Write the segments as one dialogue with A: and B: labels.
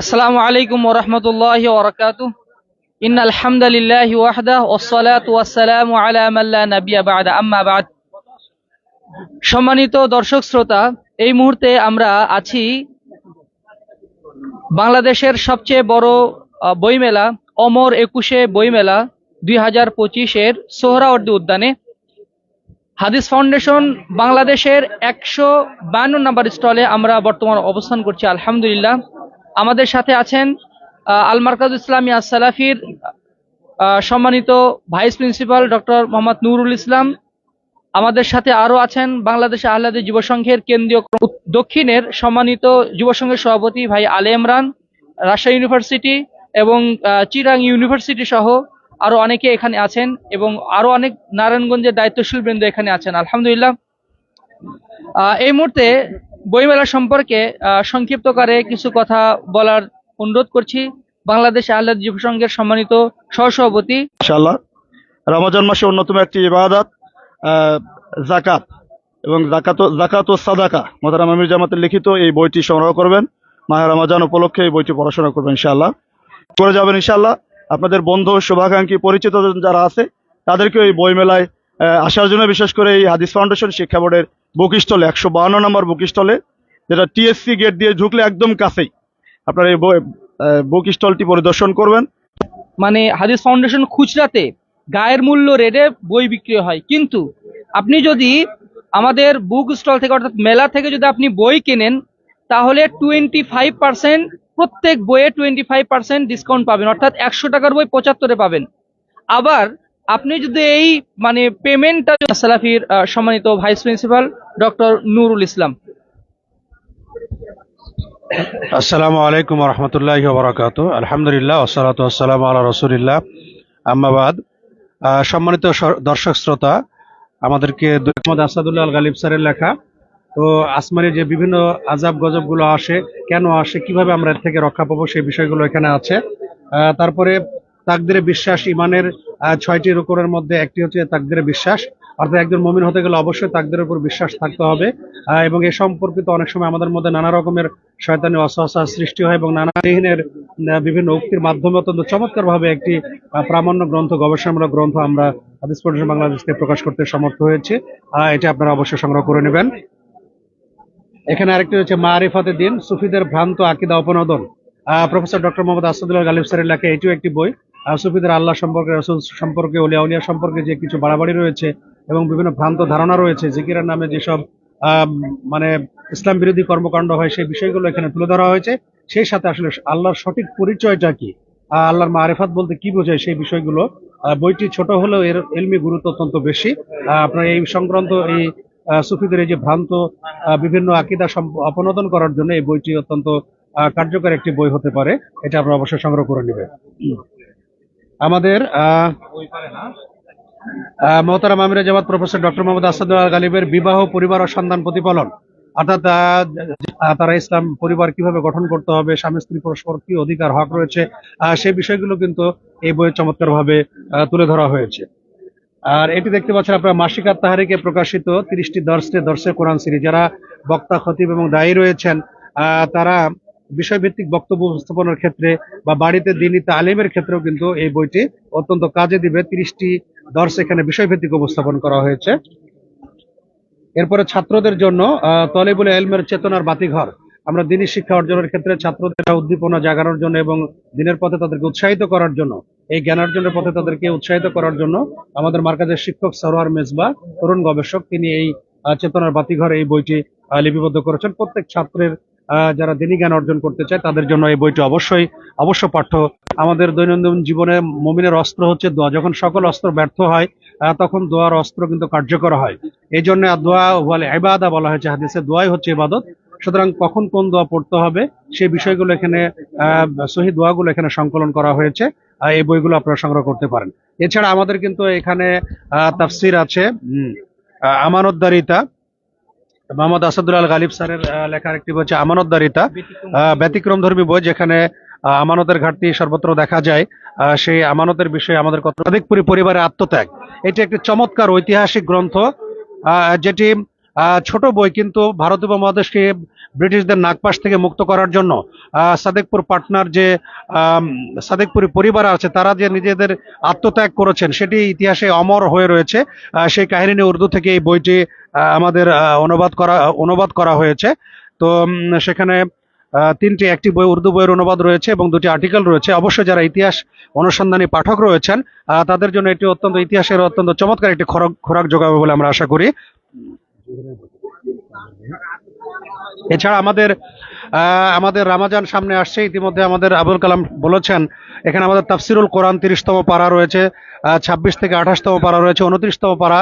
A: আসসালামু আলাইকুম ওরহমতুল্লাহ ওরকাত ইন আলহামদুলিল্লাহ ওয়াহদা আলা মান লা নাবিয়্যা বা'দা। আম্মা বা'দ। সম্মানিত দর্শক শ্রোতা, এই মুহূর্তে আমরা আছি বাংলাদেশের সবচেয়ে বড় বইমেলা, অমর একুশে বইমেলা দুই হাজার পঁচিশের সোহরাওয়ার্দী উদ্যানে। হাদিস ফাউন্ডেশন বাংলাদেশের একশো বায়ান্ন নম্বর স্টলে আমরা বর্তমান অবস্থান করছি, আলহামদুলিল্লাহ। আমাদের সাথে আছেন আল মার্কাজ ইসলামী আসালাফির সম্মানিত vice principal doctor Mohammad Nurul Islam. আমাদের সাথে আরও আছেন বাংলাদেশ আহ্লাদে যুবসংঘের কেন্দ্রীয় দক্ষিণের সম্মানিত যুবসংঘের সভাপতি ভাই আলে ইমরান, রাজশাহী ইউনিভার্সিটি এবং চিরাং ইউনিভার্সিটি সহ আরও অনেকে এখানে আছেন এবং আরও অনেক নারায়ণগঞ্জের দায়িত্বশীল বৃন্দ এখানে আছেন, আলহামদুলিল্লাহ। এই মুহূর্তে বইমেলা সম্পর্কে সংক্ষিপ্তকারে কিছু কথা বলার অনুরোধ করছি। বাংলাদেশ আহ্লাদ যুব সংঘের সম্মানিত সহসভাপতি।
B: ইনশাআল্লাহ, রমজান মাসে অন্যতম একটি ইবাদত জাকাত এবং জাকাত জাকাত ও সাদাকা। মোদারাম আমির জামাতের লিখিত এই বইটি সংগ্রহ করবেন। মাহের রমাজান উপলক্ষে এই বইটি পড়াশোনা করবেন ইনশাআল্লাহ। করে যাবেন ইনশাআল্লাহ। আপনাদের বন্ধু শুভাকাঙ্ক্ষী পরিচিত যারা আছে, তাদেরকে এই বই মেলায় আসার জন্য বিশেষ করে এই হাদিস ফাউন্ডেশন শিক্ষা বোর্ডের বুকস্টল একশো বাহান্ন নম্বর বুক স্টলে যেটা টিএসসি গেট দিয়ে ঢুকলে একদম কাছেই আপনার এই বুক স্টলটি পরিদর্শন করবেন।
A: মানে হাদিস ফাউন্ডেশন খুচরাতে গায়ের মূল্য রেটে বই বিক্রি হয়। কিন্তু আপনি যদি আমাদের বুক স্টল থেকে অর্থাৎ মেলা থেকে যদি আপনি বই কেনেন, তাহলে টোয়েন্টি ফাইভ পার্সেন্ট প্রত্যেক বইয়ে টোয়েন্টি ফাইভ পার্সেন্ট ডিসকাউন্ট পাবেন। অর্থাৎ একশো টাকার বই পঁচাত্তরে পাবেন। আবার আপনি যদি এই মানে পেমেন্টটা সালাফির সম্মানিত vice principal doctor Nurul Islam.
C: আসসালামু আলাইকুম রহমতুল্লাহ বরাকাত আলহামদুলিল্লাহ ওসালাত আসসালাম আল্লাহ রসুলিল্লাহ। আম্মাবাদ আহ, সম্মানিত দর্শক শ্রোতা আমাদেরকে আসাদুল্লাহ আল গালিব স্যারের লেখা তো আসমানি যে বিভিন্ন আজাব গজবগুলো আসে, কেন আসে, কীভাবে আমরা এর থেকে রক্ষা পাবো সেই বিষয়গুলো এখানে আছে। তারপরে তাকদিরে বিশ্বাস ইমানের ছয়টি রুকনের মধ্যে একটি হচ্ছে তাকদিরে বিশ্বাস। অর্থাৎ একজন মমিন হতে গেলে অবশ্যই তাকদের উপর বিশ্বাস থাকতে হবে। এবং এ সম্পর্কিত অনেক সময় আমাদের মধ্যে নানা রকমের শয়তানি অসহসা সৃষ্টি হয় এবং নানা দিনের বিভিন্ন উক্তির মাধ্যমে অত্যন্ত চমৎকার ভাবে একটি প্রামাণ্য গ্রন্থ, গবেষণামূলক গ্রন্থ আমরা হাদিস বাংলাদেশকে প্রকাশ করতে সমর্থ হয়েছে। এটা আপনারা অবশ্যই সংগ্রহ করে নেবেন। এখানে আরেকটি হচ্ছে মারিফাতে দিন, সুফিদের ভ্রান্ত আকিদা অপনোদন। প্রফেসর ডক্টর মোহাম্মদ আসাদুল্লাহ গালিব স্যারের লেখা এটিও একটি বই। সুফিদের আল্লাহ সম্পর্কে, রসুল সম্পর্কে উলিয়া উলিয়া সম্পর্কে যে কিছু বাড়াবাড়ি রয়েছে এবং বিভিন্ন ভ্রান্ত ধারণা রয়েছে, জিকিরের নামে যেসব মানে ইসলাম বিরোধী কর্মকাণ্ড হয়, সেই বিষয়গুলো এখানে তুলে ধরা হয়েছে। সেই সাথে আসলে আল্লাহর সঠিক পরিচয়টা কি? আল্লাহর মারেফাত বলতে কি বোঝায় সেই বিষয়গুলো? বইটি ছোট হলেও এর এলমি গুরুত্ব অত্যন্ত বেশি। আপনার এই সংক্রান্ত এই সুফিদের এই যে ভ্রান্ত বিভিন্ন আকিদা অপনোদন করার জন্য এই বইটি অত্যন্ত কার্যকর একটি বই হতে পারে। এটা আপনারা অবশ্যই সংগ্রহ করে নেবেন। আমাদের মোহতারাম আমির জামাত প্রফেসর ডক্টর মোহাম্মদ আসাদুল্লাহ গালিবের বিবাহ, পরিবার ও সন্তান প্রতিপালন। অর্থাৎ তারা ইসলাম পরিবার কীভাবে গঠন করতে হবে, স্বামী, স্ত্রী, পরস্পর কি অধিকার, হক রয়েছে সেই বিষয়গুলো কিন্তু এই বইয়ে চমৎকার ভাবে তুলে ধরা হয়েছে। আর এটি দেখতে পাচ্ছেন আপনারা, মাসিক তাহারিকে প্রকাশিত তিরিশটি দর্শে দর্শে কোরআন সিরিজ। যারা বক্তা, খতিব এবং দায়ী রয়েছেন তারা বিষয়ভিত্তিক বক্তব্য উপস্থাপনের ক্ষেত্রে বা বাড়িতে দিনই তালিমের ক্ষেত্রেও কিন্তু এই বইটি অত্যন্ত কাজে দিবে। তিরিশটি দর্শ এখানে বিষয়ভিত্তিক উপস্থাপন করা হয়েছে। এরপরে ছাত্রদের জন্য তলেবুল এলমের চেতনার বাতিঘর। আমরা দিনী শিক্ষা অর্জনের ক্ষেত্রে ছাত্রদের উদ্দীপনা জাগানোর জন্য এবং দিনের পথে তাদেরকে উৎসাহিত করার জন্য এই জ্ঞানার্জনের পথে তাদেরকে উৎসাহিত করার জন্য আমাদের মার্কাজের শিক্ষক সরোয়ার মেজবা, তরুণ গবেষক, তিনি এই চেতনার বাতিঘর এই বইটি লিপিবদ্ধ করেছেন। প্রত্যেক ছাত্রের যারা দিনী জ্ঞান অর্জন করতে চায়, তাদের জন্য এই বইটি অবশ্যই, অবশ্য পাঠ্য। আমাদের দৈনন্দিন জীবনে মমিনের অস্ত্র হচ্ছে দোয়া। যখন সকল অস্ত্র ব্যর্থ হয় তখন দোয়ার অস্ত্র কিন্তু কার্যকর হয়। এই জন্য দোয়া বলে এবাদা বলা হয়েছে হাদিসে। দোয়াই হচ্ছে ইবাদত। সুতরাং কখন কোন দোয়া পড়তে হবে, সেই বিষয়গুলো এখানে সহি দোয়াগুলো এখানে সংকলন করা হয়েছে এই বইগুলো আপনারা সংগ্রহ করতে পারেন। এছাড়া আমাদের কিন্তু এখানে তাফসির আছে আমানতদারিতা মোহাম্মদ আসাদুল্লাহ গালিব স্যারের লেখার একটি বই হচ্ছে আমানতদারিতা ব্যতিক্রম ধর্মী বই যেখানে আমানতের ঘাটতি সর্বত্র দেখা যায় সেই আমানতের বিষয়ে আমাদের কত অধিক পরিবারের আত্মত্যাগ। এটি একটি চমৎকার ঐতিহাসিক গ্রন্থ যেটি ছোট বই কিন্তু ভারত উপমহাদেশকে ব্রিটিশদের নাগপাশ থেকে মুক্ত করার জন্য সাদেকপুর পাটনার যে সাদেকপুরি পরিবার আছে, তারা যে নিজেদের আত্মত্যাগ করেছেন, সেটি ইতিহাসে অমর হয়ে রয়েছে। সেই কাহিনী নিয়ে উর্দু থেকে এই বইটি আমাদের অনুবাদ করা অনুবাদ করা হয়েছে। তো সেখানে তিনটি, একটি বই, উর্দু বইয়ের অনুবাদ রয়েছে এবং দুটি আর্টিকেল রয়েছে। অবশ্যই যারা ইতিহাস অনুসন্ধানী পাঠক রয়েছেন তাদের জন্য এটি অত্যন্ত, ইতিহাসের অত্যন্ত চমৎকার একটি খোরাক খোরাক যোগাবে বলে আমরা আশা করি। এছাড়া আমাদের আমাদের রামাজান সামনে আসছে। ইতিমধ্যে আমাদের আবুল কালাম বলেছেন, এখানে আমাদের তাফসিরুল কোরআন তিরিশতম পাড়া রয়েছে ছাব্বিশ থেকে আঠাশতম পাড়া রয়েছে, উনত্রিশতম পাড়া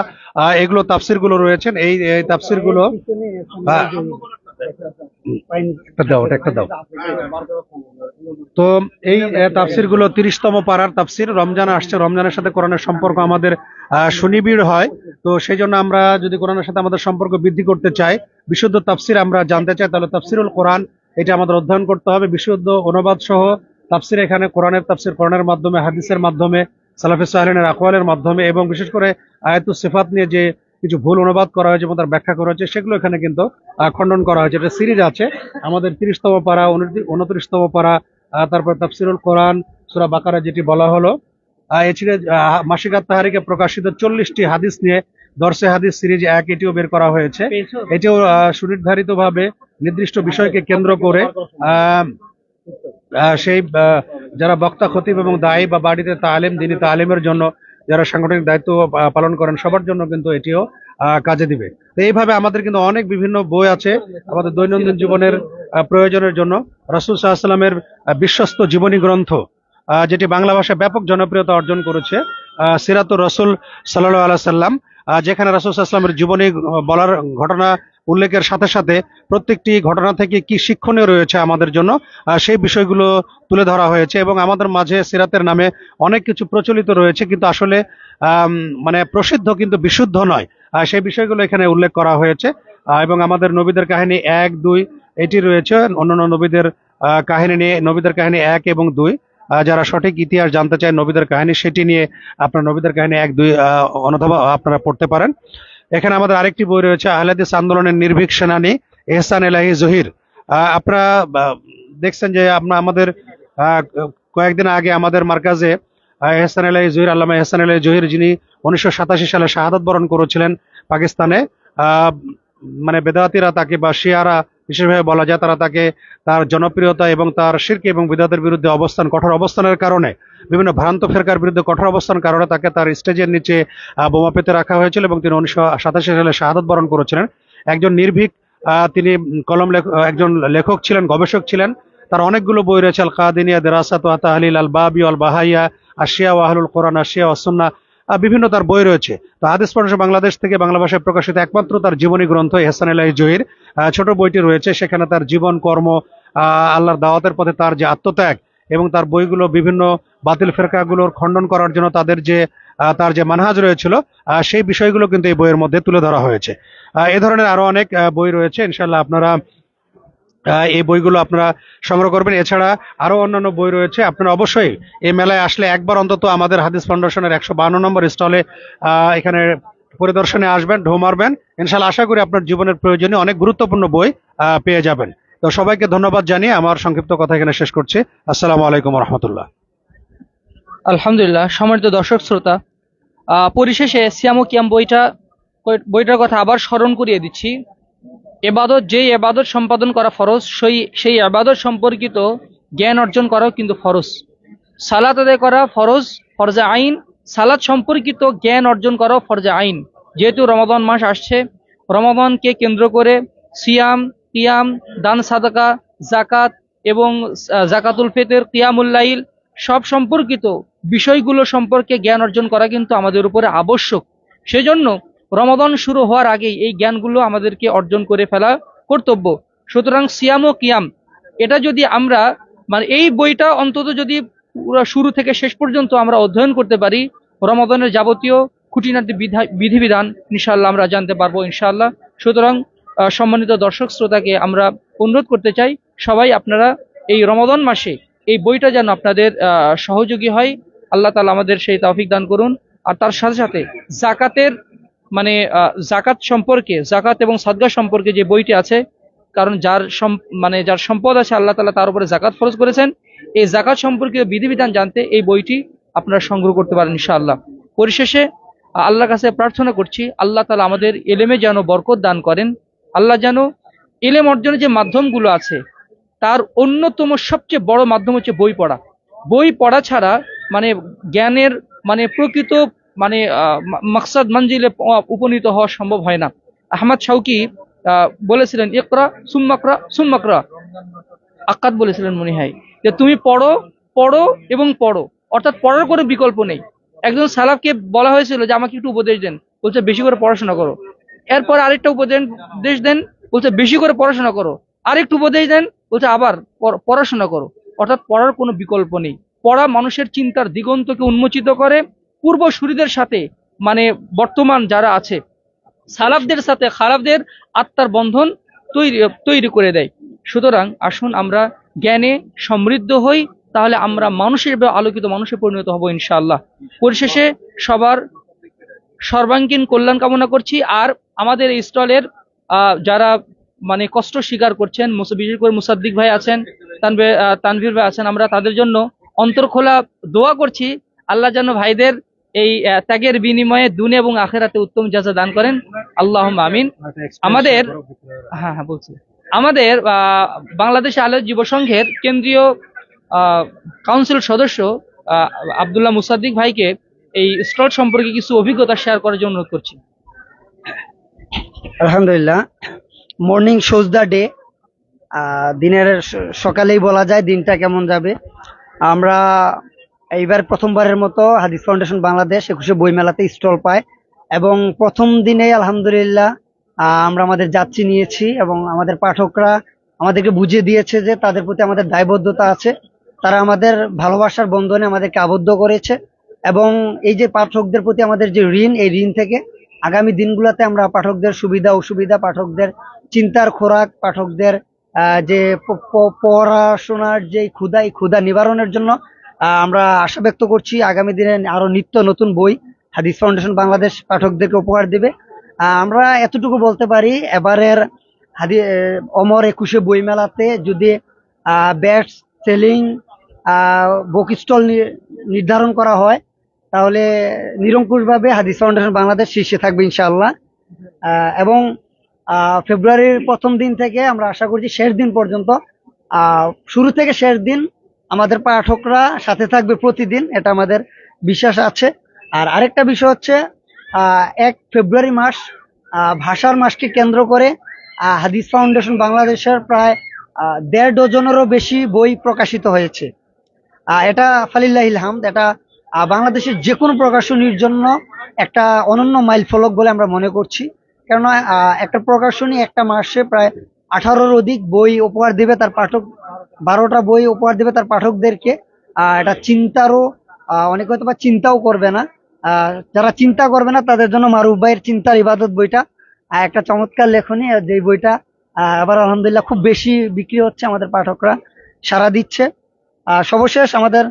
C: এগুলো তাফসিরগুলো রয়েছেন। এই তাফসিরগুলো একটা তো এই তাফসিরগুলো তিরিশতম পাড়ার তাফসির। রমজান আসছে, রমজানের সাথে কোরআনের সম্পর্ক আমাদের সুনিবিড় হয়। তো সেই জন্য আমরা যদি কোরআনের সাথে আমাদের সম্পর্ক বৃদ্ধি করতে চাই, বিশুদ্ধ তাফসির আমরা জানতে চাই, তাহলে তাফসিরুল কোরআন, এটা আমাদের অধ্যয়ন করতে হবে। বিশুদ্ধ অনুবাদ সহ তাফসির এখানে কোরআনের তাফসির, কোরআনের মাধ্যমে, হাদিসের মাধ্যমে, সালাফি সাহেলের আকওয়ালের মাধ্যমে এবং বিশেষ করে আয়াতুস সিফাত নিয়ে যে কিছু ভুল অনুবাদ করা হয়েছে এবং তার ব্যাখ্যা করা হয়েছে সেগুলো এখানে কিন্তু খণ্ডন করা হয়েছে। এটা সিরিজ আছে আমাদের তিরিশতম পারা উনত্রিশতম পারা আহ, তারপর তাফসিরুল কোরআন সুরা বাকারা যেটি বলা হলো। এছাড়া আহ, মাসিকাত তাহারিকে প্রকাশিত চল্লিশটি হাদিস নিয়ে দর্শে হাদিস সিরিজ এক এটিও বের করা হয়েছে। এটিও আহ, সুনির্ধারিতভাবে নির্দিষ্ট বিষয়কে কেন্দ্র করে সেই যারা বক্তা খতিব এবং দায়ী বা বাড়িতে তালিম দিনী তালিমের জন্য যারা সাংগঠনিক দায়িত্ব পালন করেন, সবার জন্য কিন্তু এটিও কাজে দিবে। তো এইভাবে আমাদের কিন্তু অনেক বিভিন্ন বই আছে আমাদের দৈনন্দিন জীবনের প্রয়োজনের জন্য। রসুল সাল্লামের বিশ্বস্ত জীবনী গ্রন্থ যেটি বাংলা ভাষায় ব্যাপক জনপ্রিয়তা অর্জন করেছে সিরাতুর রসুল সাল্লাহ আল্লাহ সাল্লাম যেখানে রসুল সাল্লামের জীবনী বলার ঘটনা উল্লেখের সাথে সাথে প্রত্যেকটি ঘটনা থেকে কি শিক্ষণীয় রয়েছে আমাদের জন্য সেই বিষয়গুলো তুলে ধরা হয়েছে এবং আমাদের মাঝে সিরাতের নামে অনেক কিছু প্রচলিত রয়েছে কিন্তু আসলে মানে প্রসিদ্ধ কিন্তু বিশুদ্ধ নয়। সেই বিষয়গুলো এখানে উল্লেখ করা হয়েছে। এবং আমাদের নবীদের কাহিনী এক দুই এটি রয়েছে। অন্যান্য নবীদের কাহিনী নিয়ে নবীদের কাহিনী এক এবং দুই। যারা সঠিক ইতিহাস জানতে চায় নবীদের কাহিনী সেটি নিয়ে আপনার নবীদের কাহিনী এক দুই আহ, অনথবা আপনারা পড়তে পারেন। এখানে আমাদের আরেকটি বই রয়েছে, আহলাদিস আন্দোলনের নির্ভীক সেনানী এহসান এলাহি জহির। আপনারা দেখছেন যে আপনার আমাদের কয়েকদিন আগে আমাদের মার্কাজে এহসান এলাহি জহির, আল্লামা এহসান এলাহি জহির যিনি উনিশশো সাতাশি সালে শাহাদত বরণ করেছিলেন পাকিস্তানে মানে বেদাতিরা তাকে বা শিয়ারা বিশেষভাবে বলা যায় তারা তাকে তার জনপ্রিয়তা এবং তার শিরকি এবং বিদাতের বিরুদ্ধে অবস্থান, কঠোর অবস্থানের কারণে, বিভিন্ন ভ্রান্ত ফেরকার বিরুদ্ধে কঠোর অবস্থান কারণে তাকে তার স্টেজের নিচে বোমা পেতে রাখা হয়েছিল এবং তিনি উনিশশো সাতাশি সালে শাহাদত বরণ করেছিলেন। একজন নির্ভীক তিনি কলম একজন লেখক ছিলেন, গবেষক ছিলেন। তার অনেকগুলো বই রয়েছে আল কাদিনিয়া দেরাসাত ওয়া তাহলিল আল বাবি আল বাহাইয়া আশিয়া ওয়াহলুল কোরআন, আশিয়া ওয়াসুন্না বিভিন্ন তার বই রয়েছে। তো হাদিস পড়াশোনা বাংলাদেশ থেকে বাংলা ভাষায় প্রকাশিত একমাত্র তার জীবনী গ্রন্থ এহসান এলাহি জহির। ছোট বইটি রয়েছে, সেখানে তার জীবন, কর্ম আল্লাহর দাওয়াতের পথে তার যে আত্মত্যাগ এবং তার বইগুলো বিভিন্ন বাতিল ফেরকাগুলোর খণ্ডন করার জন্য তাদের যে তার যে মানহাজ রয়েছিল সেই বিষয়গুলো কিন্তু এই বইয়ের মধ্যে তুলে ধরা হয়েছে। এ ধরনের আরও অনেক বই রয়েছে। ইনশাল্লাহ আপনারা এই বইগুলো আপনারা সংগ্রহ করবেন। এছাড়া আরও অন্যান্য বই রয়েছে। আপনারা অবশ্যই এই মেলায় আসলে একবার অন্তত আমাদের হাদিস ফাউন্ডেশনের একশো বান্ন নম্বর স্টলে এখানে পরিদর্শনে আসবেন ঢো মারবেন। ইনশাল্লাহ আশা করি আপনার জীবনের প্রয়োজনীয় অনেক গুরুত্বপূর্ণ বই পেয়ে যাবেন। তো সবাইকে ধন্যবাদ জানিয়ে আমার সংক্ষিপ্ত কথা এখানে শেষ করছি। আসসালামু আলাইকুম রহমতুল্লাহ
A: আলহামদুলিল্লাহ, সম্মানিত দর্শক, শ্রোতা পরিশেষে সিয়ামো কিয়াম বইটা বইটার কথা আবার স্মরণ করিয়ে দিচ্ছি। এবাদত, যেই এবাদত সম্পাদন করা ফরজ, সেই সেই এবাদত সম্পর্কিত জ্ঞান অর্জন করাও কিন্তু ফরজ। সালাত আদায় করা ফরজ, ফরজা আইন। সালাত সম্পর্কিত জ্ঞান অর্জন করাও ফরজা আইন। যেহেতু রমাদান মাস আসছে, রমাদানকে কেন্দ্র করে সিয়াম কিয়াম দান সাদাকা জাকাত এবং জাকাতুল ফিতর কিয়ামুল্লাইল সব সম্পর্কিত বিষয়গুলো সম্পর্কে জ্ঞান অর্জন করা কিন্তু আমাদের উপরে আবশ্যক। সেজন্য রমাদান শুরু হওয়ার আগেই এই জ্ঞানগুলো আমাদেরকে অর্জন করে ফেলা কর্তব্য। সুতরাং সিয়াম ও কিয়াম, এটা যদি আমরা মানে এই বইটা অন্তত যদি শুরু থেকে শেষ পর্যন্ত আমরা অধ্যয়ন করতে পারি রমাদানের যাবতীয় খুঁটিনাটি বিধা- বিধিবিধান ইনশাল্লাহ আমরা জানতে পারব ইনশাল্লাহ সুতরাং সম্মানিত দর্শক শ্রোতাকে আমরা অনুরোধ করতে চাই, সবাই আপনারা এই রমাদান মাসে এই বইটা যেন আপনাদের সহযোগী হয়। আল্লাহ তালা আমাদের সেই তৌফিক দান করুন। আর তার সাথে সাথে জাকাতের মানে জাকাত সম্পর্কে, জাকাত এবং সদগা সম্পর্কে যে বইটি আছে, কারণ যার মানে যার সম্পদ আছে আল্লাহ তালা তার উপরে জাকাত ফরজ করেছেন, এই জাকাত সম্পর্কিত বিধিবিধান জানতে এই বইটি আপনারা সংগ্রহ করতে পারেন ইনশাআল্লাহ। পরিশেষে আল্লাহর কাছে প্রার্থনা করছি, আল্লাহ তালা আমাদের এলেমে যেন বরকত দান করেন, আল্লাহ যেন এলেম অর্জনের যে মাধ্যমগুলো আছে, তার অন্যতম সবচেয়ে বড় মাধ্যম হচ্ছে বই পড়া। বই পড়া ছাড়া মানে জ্ঞানের মানে প্রকৃত মানে মাকসাদ মঞ্জিলে উপনীত হওয়া সম্ভব হয় না। আহমদ শাউকি বলেছিলেন, ইকরা সুম্মাকরা সুম্মাকরা। আকাদ বলেছিলেন মনে হয় যে, তুমি পড়ো পড়ো এবং পড়ো। অর্থাৎ পড়ার কোনো বিকল্প নেই। একজন সালাফকে বলা হয়েছিল যে, আমাকে একটু উপদেশ দেন। বলছে, বেশি করে পড়াশোনা করো। এরপর আরেকটা উপদেশ দেন, বলছে, বেশি করে পড়াশোনা করো। আরেকটু উপদেশ দেন, বলছে, আবার পড়াশোনা করো। অর্থাৎ পড়ার কোনো বিকল্প নেই। পড়া মানুষের চিন্তার দিগন্তকে উন্মোচিত করে পূর্বসূরিদের সাথে মানে বর্তমান যারা আছে, সালাফদের সাথে খারাপদের আত্মার বন্ধন তৈরি তৈরি করে দেয়। সুতরাং আসুন আমরা জ্ঞানে সমৃদ্ধ হই, তাহলে আমরা মানুষের আলোকিত মানুষে পরিণত হব ইনশাআল্লাহ। পরিশেষে সবার সর্বাঙ্গীন কল্যাণ কামনা করছি, আর আমাদের এই স্টলের যারা মানে কষ্ট স্বীকার করছেন বিশেষ করে মুসাদ্দিক ভাই আছেন তানভীর ভাই আছেন, আমরা তাদের জন্য অন্তর খোলা দোয়া করছি। আল্লাহ যেন ভাইদের এই ত্যাগের বিনিময়ে দুনে এবং আখেরাতে উত্তম জাজা দান করেন আল্লাহ আমিন। আমাদের হ্যাঁ হ্যাঁ বলছি। আমাদের আহ, বাংলাদেশ আলো যুব সংঘের কেন্দ্রীয় আহ, কাউন্সিল সদস্য আহ, আব্দুল্লাহ মুসাদ্দিক ভাইকে এই স্টল সম্পর্কে কিছু অভিজ্ঞতা শেয়ার করার জন্য অনুরোধ করছি।
D: আলহামদুলিল্লাহ। মর্নিং শোজ দ্য ডে দিনের সকালেই বলা যায় দিনটা কেমন যাবে? আমরা এইবার প্রথমবারের মতো হাদিস ফাউন্ডেশন বাংলাদেশ একুশে বইমেলাতে স্টল পায় এবং প্রথম দিনে আলহামদুলিল্লাহ আমরা আমাদের যাত্রী নিয়েছি এবং আমাদের পাঠকরা আমাদেরকে বুঝিয়ে দিয়েছে যে তাদের প্রতি আমাদের দায়বদ্ধতা আছে। তারা আমাদের ভালোবাসার বন্ধনে আমাদেরকে আবদ্ধ করেছে এবং এই যে পাঠকদের প্রতি আমাদের যে ঋণ, এই ঋণ থেকে আগামী দিনগুলোতে আমরা পাঠকদের সুবিধা, অসুবিধা, পাঠকদের চিন্তার খোরাক, পাঠকদের যে পড়াশোনার যে ক্ষুধা, এই ক্ষুধা নিবারণের জন্য আমরা আশা ব্যক্ত করছি আগামী দিনে আরও নিত্য নতুন বই হাদিস ফাউন্ডেশন বাংলাদেশ পাঠকদেরকে উপহার দেবে। আমরা এতটুকু বলতে পারি এবারের হাদি অমর একুশে বই মেলাতে যদি ব্যাট সেলিং বুক স্টল নির্ধারণ করা হয় তাহলে নিরঙ্কুশভাবে হাদিস ফাউন্ডেশন বাংলাদেশ শীর্ষে থাকবে ইনশাআল্লাহ। আহ, এবং ফেব্রুয়ারির প্রথম দিন থেকে আমরা আশা করছি শেষ দিন পর্যন্ত শুরু থেকে শেষ দিন আমাদের পাঠকরা সাথে থাকবে প্রতিদিন, এটা আমাদের বিশ্বাস আছে। আর আরেকটা বিষয় হচ্ছে এক ফেব্রুয়ারি মাস ভাষার মাসকে কেন্দ্র করে হাদিস ফাউন্ডেশন বাংলাদেশের প্রায় দেড় ডজনেরও বেশি বই প্রকাশিত হয়েছে। এটা ফালিল্লাহ হামদ, এটা বাংলাদেশের যে কোনো প্রকাশনীর জন্য একটা অনন্য মাইল ফলক বলে আমরা মনে করছি। কেননা একটা প্রকাশনী একটা মাসে প্রায় আঠারোর অধিক বই উপহার দেবে তার পাঠক, বারোটা বই উপহার দেবে তার পাঠকদেরকে। এটা চিন্তারও অনেকে হয়তো বা চিন্তাও করবে না। যারা চিন্তা করবে না, তাদের জন্য মারুফ ভাইয়ের চিন্তার ইবাদত বইটা। একটা চমৎকার লেখনী যে বইটা আবার আলহামদুলিল্লাহ খুব বেশি বিক্রি হচ্ছে আমাদের পাঠকরা সারা দিচ্ছে। সর্বশেষ আমাদের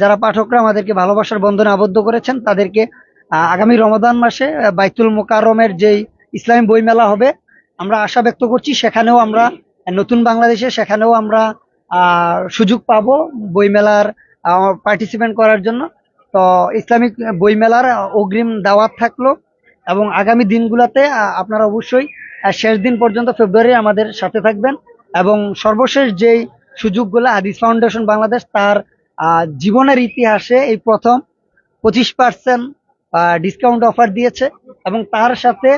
D: যারা পাঠকরা আমাদেরকে ভালোবাসার বন্ধনে আবদ্ধ করেছেন, তাদেরকে আগামী রমাদান মাসে বাইতুল মোকাররমের যেই ইসলামী বইমেলা হবে আমরা আশা ব্যক্ত করছি সেখানেও আমরা, নতুন বাংলাদেশে সেখানেও আমরা সুযোগ পাবো বইমেলার পার্টিসিপেন্ট করার জন্য। তো ইসলামিক বইমেলার অগ্রিম দাওয়াত থাকল এবং আগামী দিনগুলোতে আপনারা অবশ্যই শেষ দিন পর্যন্ত ফেব্রুয়ারি আমাদের সাথে থাকবেন এবং সর্বশেষ যেই সুযোগগুলো হাদিস ফাউন্ডেশন বাংলাদেশ তার জীবনের ইতিহাসে এই প্রথম পঁচিশ পার্সেন্ট ডিসকাউন্ট অফার দিয়েছে এবং তার সাথে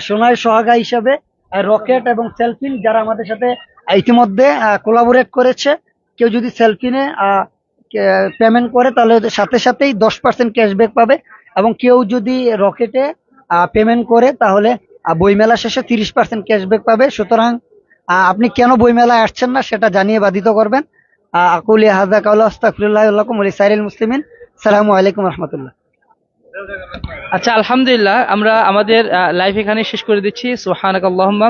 D: সোনার সোহাগা হিসাবে রকেট এবং সেলফিন যারা আমাদের সাথে ইতিমধ্যে কোলাবোরেট করেছে। কেউ যদি সেলফিনে পেমেন্ট করে, তাহলে সাথে সাথেই দশ পার্সেন্ট ক্যাশব্যাক পাবে। এবং কেউ যদি রকেটে পেমেন্ট করে, তাহলে বইমেলা শেষে তিরিশ পার্সেন্ট ক্যাশব্যাক পাবে। সুতরাং আপনি কেন বইমেলায় আসছেন না, সেটা জানিয়ে বাধিত করবেন। আকুলি হাজা কাউলা লাকুম ওয়া মুসলিমিন। আসসালামু আলাইকুম রহমতুল্লাহ।
A: আচ্ছা আলহামদুলিল্লাহ, আমরা আমাদের লাইভ এখানে শেষ করে দিচ্ছি। সুবহানাক আল্লাহুম্মা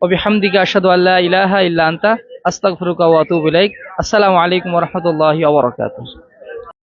A: ওয়া বিহামদিকা আশহাদু আল্লাহ ইলাহা ইল্লা আন্তা, আস্তাগফিরুকা ওয়া আতুবু আসসালামু আলাইকুম রহমতুল্লাহ রাহমাতুল্লাহি ওয়া বারাকাতুহু।